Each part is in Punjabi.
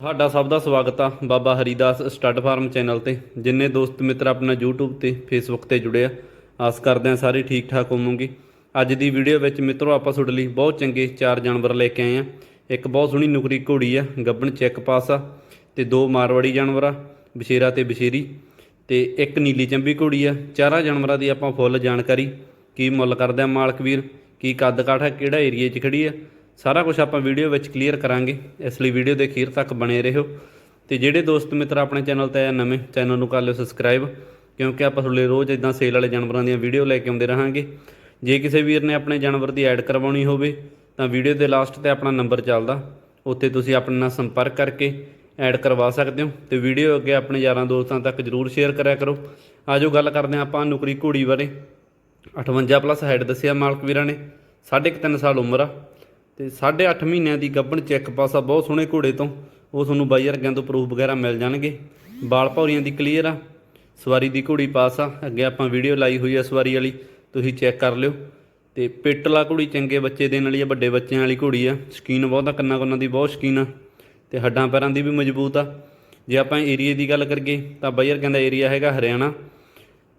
ਤੁਹਾਡਾ ਸਭ ਦਾ ਸਵਾਗਤ ਆ Baba Haridas stud farm channel ਤੇ, ਜਿੰਨੇ ਦੋਸਤ ਮਿੱਤਰ ਆਪਣਾ YouTube ਤੇ, Facebook ਤੇ ਜੁੜੇ ਆ। ਆਸ ਕਰਦੇ ਆ ਸਾਰੇ ਠੀਕ ਠਾਕ ਹੋਵੋਗੇ। ਅੱਜ ਦੀ ਵੀਡੀਓ ਵਿੱਚ ਮਿੱਤਰੋ, ਆਪਾਂ ਤੁਹਾਡੇ ਲਈ ਬਹੁਤ ਚੰਗੇ ਚਾਰ ਜਾਨਵਰ ਲੈ ਕੇ ਆਏ ਆ ਇੱਕ ਬਹੁਤ ਸੋਹਣੀ ਨੁਕਰੀ ਘੋੜੀ ਆ, ਗੱਬਣ ਚੈੱਕ ਪਾਸ ਆ ਤੇ ਦੋ ਮਾਰਵਾੜੀ ਜਾਨਵਰ ਆ ਬਸ਼ੇਰਾ ਤੇ ਬਸ਼ੇਰੀ ਤੇ ਇੱਕ ਨੀਲੀ ਚੰਬੀ ਘੋੜੀ ਆ। ਚਾਰਾਂ ਜਾਨਵਰਾਂ ਦੀ ਆਪਾਂ ਫੁੱਲ ਜਾਣਕਾਰੀ, ਕੀ ਮੁੱਲ ਕਰਦੇ ਆ ਮਾਲਕ ਵੀਰ, ਕੀ ਕੱਦ ਕਾਠ ਹੈ ਕਿਹੜਾ ਏਰੀਏ 'ਚ ਖੜੀ ਆ ਸਾਰਾ ਕੁਝ ਆਪਾਂ ਵੀਡੀਓ ਵਿੱਚ ਕਲੀਅਰ ਕਰਾਂਗੇ। ਇਸ ਲਈ ਵੀਡੀਓ ਦੇ ਅਖੀਰ ਤੱਕ ਬਣੇ ਰਹੋ। ਤੇ ਜਿਹੜੇ ਦੋਸਤ ਮਿੱਤਰ ਆਪਣੇ ਚੈਨਲ ਤੇ ਆ, ਨਵੇਂ ਚੈਨਲ ਨੂੰ ਕਰ ਲਿਓ ਸਬਸਕ੍ਰਾਈਬ ਕਿਉਂਕਿ ਆਪਾਂ ਤੁਹਾਡੇ ਰੋਜ਼ ਇਦਾਂ ਸੇਲ ਵਾਲੇ ਜਾਨਵਰਾਂ ਦੀਆਂ ਵੀਡੀਓ ਲੈ ਕੇ ਆਉਂਦੇ ਰਹਾਂਗੇ। ਜੇ ਕਿਸੇ ਵੀਰ ਨੇ ਆਪਣੇ ਜਾਨਵਰ ਦੀ ਐਡ ਕਰਵਾਉਣੀ ਹੋਵੇ, ਤਾਂ ਵੀਡੀਓ ਦੇ ਲਾਸਟ ਤੇ ਆਪਣਾ ਨੰਬਰ ਚੱਲਦਾ। ਉੱਥੇ ਤੁਸੀਂ ਆਪਣੇ ਨਾਲ ਸੰਪਰਕ ਕਰਕੇ ਐਡ ਕਰਵਾ ਸਕਦੇ ਹੋ। ਤੇ ਵੀਡੀਓ ਅੱਗੇ ਆਪਣੇ ਯਾਰਾਂ ਦੋਸਤਾਂ ਤੱਕ ਜਰੂਰ ਸ਼ੇਅਰ ਕਰਿਆ ਕਰੋ। ਆਜੋ ਗੱਲ ਕਰਦੇ ਹਾਂ ਆਪਾਂ ਨੁਕਰੀ ਘੋੜੀ ਬਾਰੇ। 58 ਪਲੱਸ ਹਾਈਟ ਦੱਸਿਆ ਮਾਲਕ ਵੀਰਾਂ ਨੇ। ਸਾਢੇ ਕੁ ਤਿੰਨ ਸਾਲ ਉਮਰ ਆ। ਤੇ 8.5 ਮਹੀਨਿਆਂ ਦੀ ਗੱਭਣ ਚੈੱਕ ਪਾਸਾ ਬਹੁਤ ਸੋਹਣੇ ਘੋੜੇ ਤੋਂ। ਉਹ ਤੁਹਾਨੂੰ ਬਾਈ ਵਰਗਿਆਂ ਤੋਂ ਪ੍ਰੂਫ ਵਗੈਰਾ ਮਿਲ ਜਾਣਗੇ। ਬਾਲ ਭੌਰੀਆਂ ਦੀ ਕਲੀਅਰ ਆ, ਸਵਾਰੀ ਦੀ ਘੋੜੀ ਪਾਸ ਆ। ਅੱਗੇ ਆਪਾਂ ਵੀਡੀਓ ਲਾਈ ਹੋਈ ਆ ਸਵਾਰੀ ਵਾਲੀ, ਤੁਸੀਂ ਚੈੱਕ ਕਰ ਲਿਓ। ਤੇ ਪਿੱਟਲਾ ਘੋੜੀ ਚੰਗੇ ਬੱਚੇ ਦੇਣ ਵਾਲੀ ਆ, ਵੱਡੇ ਬੱਚਿਆਂ ਵਾਲੀ ਘੋੜੀ ਆ। ਸ਼ਕੀਨ ਬਹੁਤ ਆ, ਕੰਨਾਂ ਕੰਨਾਂ ਦੀ ਬਹੁਤ ਸ਼ਕੀਨ ਆ। ਤੇ ਹੱਡਾਂ ਪੈਰਾਂ ਦੀ ਵੀ ਮਜ਼ਬੂਤ ਆ। ਜੇ ਆਪਾਂ ਏਰੀਏ ਦੀ ਗੱਲ ਕਰੀਏ, ਤਾਂ ਬਾਈ ਵਰਗਿਆਂ ਦਾ ਏਰੀਆ ਹੈਗਾ ਹਰਿਆਣਾ।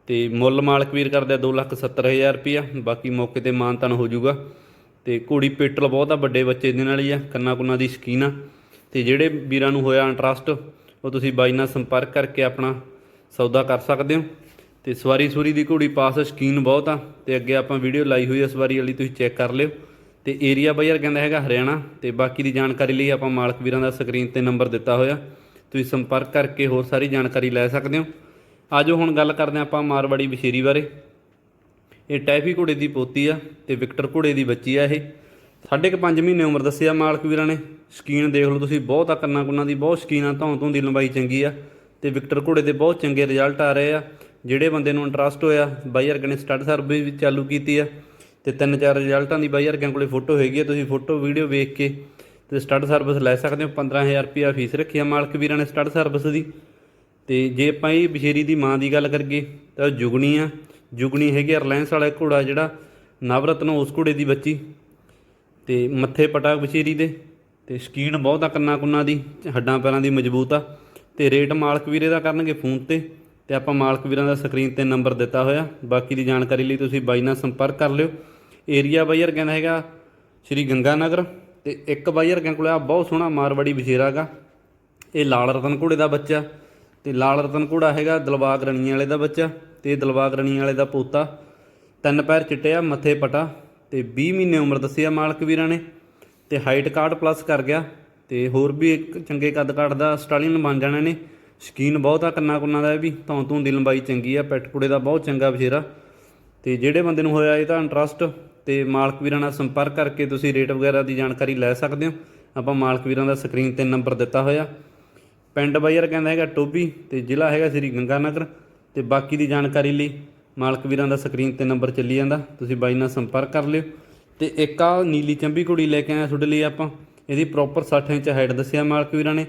ਤੇ ਮੁੱਲ ਮਾਲਕ ਵੀਰ ਕਰਦੇ ਆ 270000 ਰੁਪਿਆ ਬਾਕੀ ਮੌਕੇ ਤੇ ਮਾਨਤਨ ਹੋ ਜਾਊਗਾ। ਤੇ ਘੋੜੀ ਪੇਟਲ ਬਹੁਤ ਆ, ਵੱਡੇ ਬੱਚੇ ਦੇ ਨਾਲ ਹੀ ਆ, ਕੰਨਾ ਕੁੰਨਾ ਦੀ ਸ਼ਕੀਨ ਆ। ਤੇ ਜਿਹੜੇ ਵੀਰਾਂ ਨੂੰ ਹੋਇਆ ਇੰਟਰਸਟ ਉਹ ਤੁਸੀਂ ਬਾਈ ਨਾਲ ਸੰਪਰਕ ਕਰਕੇ ਆਪਣਾ ਸੌਦਾ ਕਰ ਸਕਦੇ ਹੋ। ਤੇ ਸਵਾਰੀ ਸੂਰੀ ਦੀ ਘੋੜੀ ਪਾਸ ਸ਼ਕੀਨ ਬਹੁਤ ਆ, ਤੇ ਅੱਗੇ ਆਪਾਂ ਵੀਡੀਓ ਲਾਈ ਹੋਈ ਆ ਸਵਾਰੀ ਵਾਲੀ, ਤੁਸੀਂ ਚੈੱਕ ਕਰ ਲਿਓ। ਤੇ ਏਰੀਆ ਬਾਈ ਕਹਿੰਦਾ ਹੈਗਾ ਹਰਿਆਣਾ, ਤੇ ਬਾਕੀ ਦੀ ਜਾਣਕਾਰੀ ਲਈ ਆਪਾਂ ਮਾਲਕ ਵੀਰਾਂ ਦਾ ਸਕਰੀਨ ਤੇ ਨੰਬਰ ਦਿੱਤਾ ਹੋਇਆ। ਤੁਸੀਂ ਸੰਪਰਕ ਕਰਕੇ ਹੋਰ ਸਾਰੀ ਜਾਣਕਾਰੀ ਲੈ ਸਕਦੇ ਹੋ। ਆਜੋ ਹੁਣ ਗੱਲ ਕਰਦੇ ਹਾਂ ਆਪਾਂ ਮਾਰਵਾੜੀ ਬਸ਼ੇਰੀ ਬਾਰੇ। ਇਹ ਟੈਫੀ ਘੋੜੇ ਦੀ ਪੋਤੀ ਆ ਤੇ ਵਿਕਟਰ ਘੋੜੇ ਦੀ ਬੱਚੀ ਆ ਇਹ। ਸਾਢੇ ਕੁ ਪੰਜ ਮਹੀਨੇ ਉਮਰ ਦੱਸਿਆ ਮਾਲਕ ਵੀਰਾਂ ਨੇ। ਸ਼ਕੀਨ ਦੇਖ ਲਓ ਤੁਸੀਂ, ਬਹੁਤ ਆ ਕੰਨਾਂ ਕੁੰਨਾਂ ਦੀ, ਬਹੁਤ ਸ਼ਕੀਨ ਆ ਧੌਂ ਧੌਂ ਦੀ ਲੰਬਾਈ ਚੰਗੀ ਆ ਤੇ ਵਿਕਟਰ ਘੋੜੇ ਦੇ ਬਹੁਤ ਚੰਗੇ ਰਿਜ਼ਲਟ ਆ ਰਹੇ ਆ। ਜਿਹੜੇ ਬੰਦੇ ਨੂੰ ਇੰਟਰਸਟ ਹੋਇਆ, ਬਾਈ ਵਰਗੇ ਨੇ ਸਟੱਡ ਸਰਵਿਸ ਵੀ ਚਾਲੂ ਕੀਤੀ ਆ ਤੇ ਤਿੰਨ ਚਾਰ ਰਿਜ਼ਲਟਾਂ ਦੀ ਬਾਈ ਵਰਗਿਆਂ ਕੋਲੇ ਫੋਟੋ ਹੈਗੀ ਆ। ਤੁਸੀਂ ਫੋਟੋ ਵੀਡੀਓ ਵੇਖ ਕੇ ਤੇ ਸਟੱਡ ਸਰਵਿਸ ਲੈ ਸਕਦੇ ਹੋ। 15000 ਰੁਪਿਆ ਫੀਸ ਰੱਖੀ ਆ ਮਾਲਕ ਵੀਰਾਂ ਨੇ ਸਟੱਡ ਸਰਵਿਸ ਦੀ। ਤੇ ਜੇ ਆਪਾਂ ਇਹ ਬਸ਼ੇਰੀ ਦੀ ਮਾਂ ਦੀ ਗੱਲ ਕਰੀਏ, ਤਾਂ ਉਹ ਜੁਗਣੀ ਆ। ਜੁਗਣੀ ਹੈਗੀ ਆ, ਰਿਲਾਇੰਸ ਵਾਲਾ ਘੋੜਾ ਜਿਹੜਾ ਨਵਰਤਨ ਉਸ ਘੋੜੇ ਦੀ ਬੱਚੀ ਤੇ ਮੱਥੇ ਪਟਾ ਬਸ਼ੇਰੀ ਦੇ ਤੇ ਸ਼ਕੀਨ ਬਹੁਤ ਆ ਕੰਨਾਂ ਕੁੰਨਾਂ ਦੀ, ਹੱਡਾਂ ਪੈਰਾਂ ਦੀ ਮਜ਼ਬੂਤ ਆ ਤੇ ਰੇਟ ਮਾਲਕ ਵੀਰੇ ਦਾ ਕਰਨਗੇ ਫੋਨ ਤੇ ਤੇ ਆਪਾਂ ਮਾਲਕ ਵੀਰਾਂ ਦਾ ਸਕਰੀਨ ਤੇ ਨੰਬਰ ਦਿੱਤਾ ਹੋਇਆ। ਬਾਕੀ ਦੀ ਜਾਣਕਾਰੀ ਲਈ ਤੁਸੀਂ ਬਾਈ ਨਾਲ ਸੰਪਰਕ ਕਰ ਲਿਓ। ਏਰੀਆ ਬਾਈਰ ਕਹਿੰਦਾ ਹੈਗਾ ਸ਼੍ਰੀ ਗੰਗਾ ਨਗਰ ਤੇ ਇੱਕ ਬਾਈਰ ਕਹਿੰਦੇ ਕੋਲ ਆ, ਬਹੁਤ ਸੋਹਣਾ ਮਾਰਵਾੜੀ ਬਸ਼ੇਰਾ ਗਾ। ਇਹ ਲਾਲ ਰਤਨ ਘੋੜੇ ਦਾ ਬੱਚਾ ਤੇ ਲਾਲ ਰਤਨ ਘੋੜਾ ਹੈਗਾ ਦਿਲਬਾਗ ਰਣੀਆਂ ਵਾਲੇ ਦਾ ਬੱਚਾ। ਤੇ ਇਹ ਦਿਲਬਾਗ ਵਾਲੇ ਦਾ ਪੋਤਾ। ਤਿੰਨ ਪੈਰ ਚਿੱਟੇ ਆ ਮੱਥੇ ਪਟਾ ਤੇ 20 ਮਹੀਨੇ ਉਮਰ ਦੱਸਿਆ ਮਾਲਕ ਵੀਰਾਂ ਨੇ। ਤੇ ਹਾਈਟ ਕਾਰਡ ਪਲੱਸ ਕਰ ਗਿਆ ਤੇ ਹੋਰ ਵੀ ਇੱਕ ਚੰਗੇ ਕੱਦ ਕਾਠ ਦਾ ਸਟਾਲੀਨ ਬਣ ਜਾਣਾ ਨੇ। ਸ਼ਕੀਨ ਬਹੁਤ ਆ ਕੰਨਾ ਕੁੰਨਾ ਦਾ ਵੀ। ਧੌਂ ਧੂੰ ਦੀ ਲੰਬਾਈ ਚੰਗੀ ਆ ਪੈਟ ਕੁੜੇ ਦਾ ਬਹੁਤ ਚੰਗਾ ਬਸ਼ੇਰਾ। ਤੇ ਜਿਹੜੇ ਬੰਦੇ ਨੂੰ ਹੋਇਆ ਇਹਦਾ ਇੰਟਰਸਟ ਤੇ ਮਾਲਕ ਵੀਰਾਂ ਨਾਲ ਸੰਪਰਕ ਕਰਕੇ ਤੁਸੀਂ ਰੇਟ ਵਗੈਰਾ ਦੀ ਜਾਣਕਾਰੀ ਲੈ ਸਕਦੇ ਹੋ। ਆਪਾਂ ਮਾਲਕ ਵੀਰਾਂ ਦਾ ਸਕਰੀਨ ਤੇ ਨੰਬਰ ਦਿੱਤਾ ਹੋਇਆ। ਪਿੰਡ ਬਾਈਰ ਕਹਿੰਦਾ ਹੈਗਾ ਟੋਬੀ ਤੇ ਜ਼ਿਲ੍ਹਾ ਹੈਗਾ ਸ੍ਰੀ ਗੰਗਾਨਗਰ। ਤੇ ਬਾਕੀ ਦੀ ਜਾਣਕਾਰੀ ਲਈ ਮਾਲਕ ਵੀਰਾਂ ਦਾ ਸਕਰੀਨ ਤੇ ਨੰਬਰ ਚੱਲੀ ਜਾਂਦਾ। ਤੁਸੀਂ ਬਾਈ ਨਾਲ ਸੰਪਰਕ ਕਰ ਲਿਓ। ਤੇ ਇੱਕ ਆ ਨੀਲੀ ਚੰਬੀ ਕੁੜੀ ਲੈ ਕੇ ਆਇਆ ਤੁਹਾਡੇ ਲਈ ਆਪਾਂ। ਇਹਦੀ ਪ੍ਰੋਪਰ 60 ਇੰਚ ਹਾਈਟ ਦੱਸਿਆ ਮਾਲਕ ਵੀਰਾਂ ਨੇ।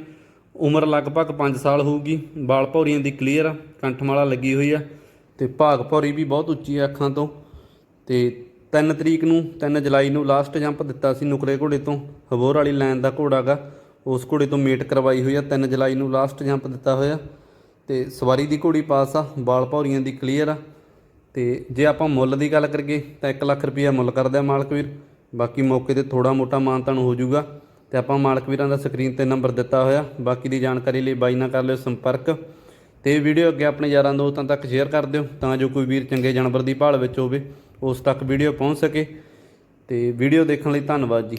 ਉਮਰ ਲਗਭਗ 5 ਸਾਲ ਹੋਊਗੀ। ਬਾਲ ਭੌਰੀਆਂ ਦੀ ਕਲੀਅਰ ਆ ਕੰਠਮਾਲਾ ਲੱਗੀ ਹੋਈ ਆ। ਤੇ ਭਾਗ ਭੌਰੀ ਵੀ ਬਹੁਤ ਉੱਚੀ ਆ ਅੱਖਾਂ ਤੋਂ। ਤੇ 3 ਤਰੀਕ ਨੂੰ 3 ਜੁਲਾਈ ਨੂੰ ਲਾਸਟ ਜੰਪ ਦਿੱਤਾ ਸੀ ਨੁਕਰੇ ਘੋੜੇ ਤੋਂ। ਹਬੋਰ ਵਾਲੀ ਲਾਈਨ ਦਾ ਘੋੜਾ ਗਾ। ਉਸ ਘੋੜੇ ਤੋਂ ਮੀਟ ਕਰਵਾਈ ਹੋਈ ਆ। 3 ਜੁਲਾਈ ਨੂੰ ਲਾਸਟ ਜੰਪ ਦਿੱਤਾ ਹੋਇਆ। ਤੇ ਸਵਾਰੀ ਦੀ ਘੋੜੀ ਪਾਸ ਆ, ਬਾਲ ਭੌਰੀਆਂ ਦੀ ਕਲੀਅਰ ਆ। ਤੇ ਜੇ ਆਪਾਂ ਮੁੱਲ ਦੀ ਗੱਲ ਕਰੀਏ ਤਾਂ 1 ਲੱਖ ਰੁਪਈਆ ਮੁੱਲ ਕਰਦਾ ਮਾਲਕ ਵੀਰ। ਬਾਕੀ ਮੌਕੇ ਤੇ ਥੋੜਾ ਮੋਟਾ ਮਾਨਤਾਨ ਹੋ ਜਾਊਗਾ। ਤੇ ਆਪਾਂ ਮਾਲਕ ਵੀਰਾਂ ਦਾ ਸਕਰੀਨ ਤੇ ਨੰਬਰ ਦਿੱਤਾ ਹੋਇਆ। ਬਾਕੀ ਦੀ ਜਾਣਕਾਰੀ ਲਈ ਬਾਈ ਨਾਲ ਕਰ ਲਿਓ ਸੰਪਰਕ। ਤੇ ਵੀਡੀਓ ਅੱਗੇ ਆਪਣੇ ਯਾਰਾਂ ਦੋਸਤਾਂ ਤੱਕ ਸ਼ੇਅਰ ਕਰ ਦਿਓ, ਤਾਂ ਜੋ ਕੋਈ ਵੀਰ ਚੰਗੇ ਜਾਨਵਰ ਦੀ ਭਾਲ ਵਿੱਚ ਹੋਵੇ, ਉਸ ਤੱਕ ਵੀਡੀਓ ਪਹੁੰਚ ਸਕੇ। ਤੇ ਵੀਡੀਓ ਦੇਖਣ ਲਈ ਧੰਨਵਾਦ ਜੀ।